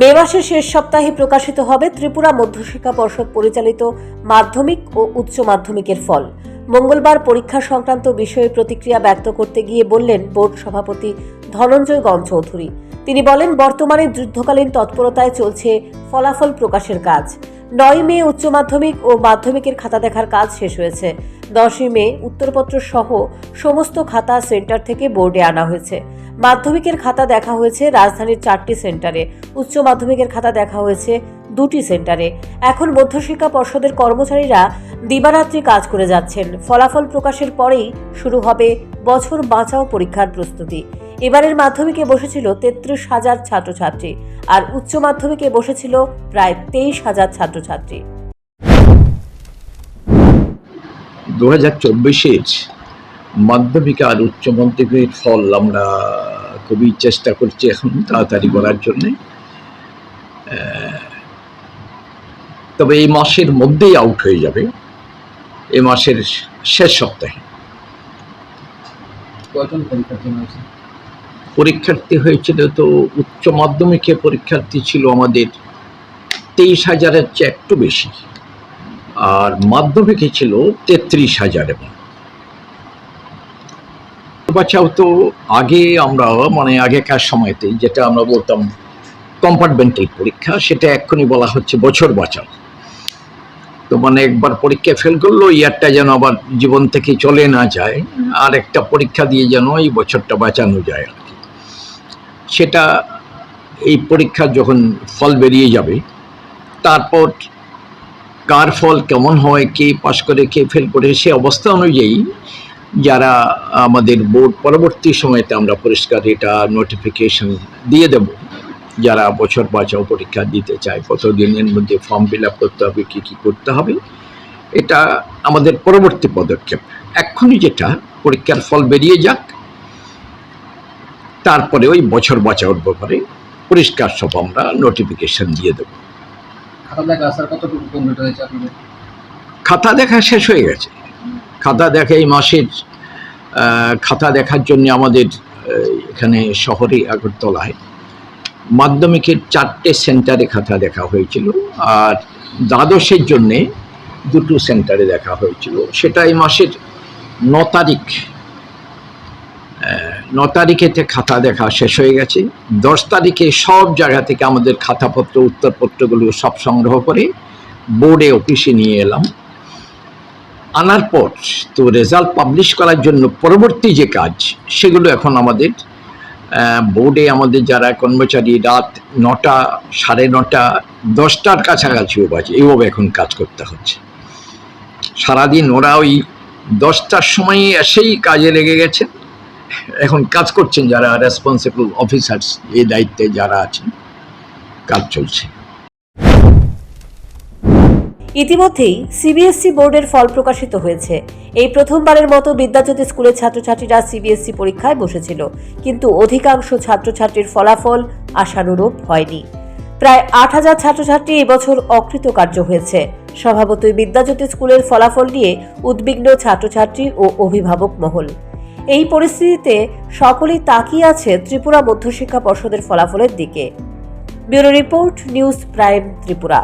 মে মাসের শেষ সপ্তাহে প্রকাশিত হবে ত্রিপুরা মধ্যশিক্ষা পর্ষদ পরিচালিত মাধ্যমিক ও উচ্চ মাধ্যমিকের ফল। মঙ্গলবার পরীক্ষা সংক্রান্ত বিষয়ে প্রতিক্রিয়া ব্যক্ত করতে গিয়ে বললেন বোর্ড সভাপতি ধনঞ্জয় গণ চৌধুরী তিনি বলেন, বর্তমানে যুদ্ধকালীন তৎপরতায় চলছে ফলাফল প্রকাশের কাজ। নয় মে উচ্চ মাধ্যমিক ও মাধ্যমিকের খাতা দেখার কাজ শেষ হয়েছে। দশই মে উত্তরপত্র সহ সমস্ত খাতা সেন্টার থেকে বোর্ডে আনা হয়েছে। মাধ্যমিকের খাতা দেখা হয়েছে রাজধানীর চারটি সেন্টারে। উচ্চ মাধ্যমিকের খাতা দেখা হয়েছে দুটি সেন্টারে। এখন মধ্যশিক্ষা পর্ষদের কর্মচারীরা দিবারাত্রি কাজ করে যাচ্ছেন। ফলাফল প্রকাশের পরেই শুরু হবে বছর বাঁচাও পরীক্ষার প্রস্তুতি। এবারের মাধ্যমিকে বসেছিল তেত্রিশ হাজার ছাত্রছাত্রী আর উচ্চ মাধ্যমিকে বসেছিল প্রায় তেইশ হাজার ছাত্রছাত্রী। দু হাজার চব্বিশের মাধ্যমিক আর উচ্চ মাধ্যমিকের ফল আমরা খুবই চেষ্টা করছি এখন তাড়াতাড়ি করার জন্যে। আহ, তবে এই মাসের মধ্যেই আউট হয়ে যাবে। এ মাসের শেষ সপ্তাহে। কয়জন পরীক্ষার্থী হয়েছে? পরীক্ষার্থী হয়েছিল তো উচ্চ মাধ্যমিকে পরীক্ষার্থী ছিল আমাদের তেইশ হাজারের চেয়ে একটু বেশি। আর মাধ্যমিকে ছিল তেত্রিশ হাজার এবং বাচ্চাও তো আগে আমরা মানে আগেকার সময়তে যেটা আমরা বলতাম কম্পার্টমেন্টাল পরীক্ষা সেটা এক্ষুনি বলা হচ্ছে বছর বাঁচাও। তো মানে একবার পরীক্ষা ফেল করল ইয়ারটা যেন আবার জীবন থেকে চলে না যায় আর একটা পরীক্ষা দিয়ে যেন এই বছরটা বাঁচানো যায়। আর কি সেটা এই পরীক্ষার যখন ফল বেরিয়ে যাবে, তারপর কার ফল কেমন হয়, কে পাশ করে, কে ফেল করে, সে অবস্থা অনুযায়ী যারা আমাদের বোর্ড পরবর্তী সময়তে আমরা পরিষ্কার এটা নোটিফিকেশন দিয়ে দেব, যারা বছর বাঁচাও পরীক্ষা দিতে চায় কত দিনের মধ্যে ফর্ম ফিল আপ করতে হবে, কী কী করতে হবে, এটা আমাদের পরবর্তী পদক্ষেপ। এক্ষুনি যেটা পরীক্ষার ফল বেরিয়ে যাক তারপরে ওই বছর বাঁচাওর ব্যাপারে পরিষ্কার সব আমরা নোটিফিকেশন দিয়ে দেবো। খাতা দেখা শেষ হয়ে গেছে। খাতা দেখা এই মাসের খাতা দেখার জন্য আমাদের এখানে শহরে আগরতলায় মাধ্যমিকের চারটে সেন্টারে খাতা দেখা হয়েছিল আর দ্বাদশের জন্যে দুটো সেন্টারে দেখা হয়েছিল। সেটা এই মাসের ন তারিখ ন তারিখেতে খাতা দেখা শেষ হয়ে গেছে, দশ তারিখে সব জায়গা থেকে আমাদের খাতাপত্র, উত্তরপত্রগুলো সব সংগ্রহ করে বোর্ডে অফিসে নিয়ে এলাম। আনার পর তো রেজাল্ট পাবলিশ করার জন্য পরবর্তী যে কাজ, সেগুলো এখন আমাদের বোর্ডে আমাদের যারা কর্মচারী রাত নটা, সাড়ে নটা, দশটার কাছাকাছিও বাজে, এইভাবে এখন কাজ করতে হচ্ছে। সারাদিন ওরা ওই দশটার সময় এসেই কাজে লেগে গেছে। এখন কাজ করছেন যারা রেসপন্সিবল অফিসার্স এই দায়িত্বে যারা আছেন, কাজ চলছে। ইতিমধ্যেই সিবিএসসি বোর্ডের ফল প্রকাশিত হয়েছে। এই প্রথমবারের মতো বিদ্যাজ্যোতি স্কুলের ছাত্রছাত্রীরা সিবিএসসি পরীক্ষায় বসেছিল। কিন্তু অধিকাংশ ছাত্রছাত্রীর ফলাফল আশানুরূপ হয়নি। প্রায় আট হাজার ছাত্রছাত্রী এবছর অকৃতকার্য হয়েছে। স্বভাবতই বিদ্যাজ্যোতি স্কুলের ফলাফল নিয়ে উদ্বিগ্ন ছাত্রছাত্রী ও অভিভাবক মহল। এই পরিস্থিতিতে সকলেই তাকিয়ে আছে ত্রিপুরা মধ্যশিক্ষা পর্ষদের ফলাফলের দিকে। Bureau report, news prime Tripura.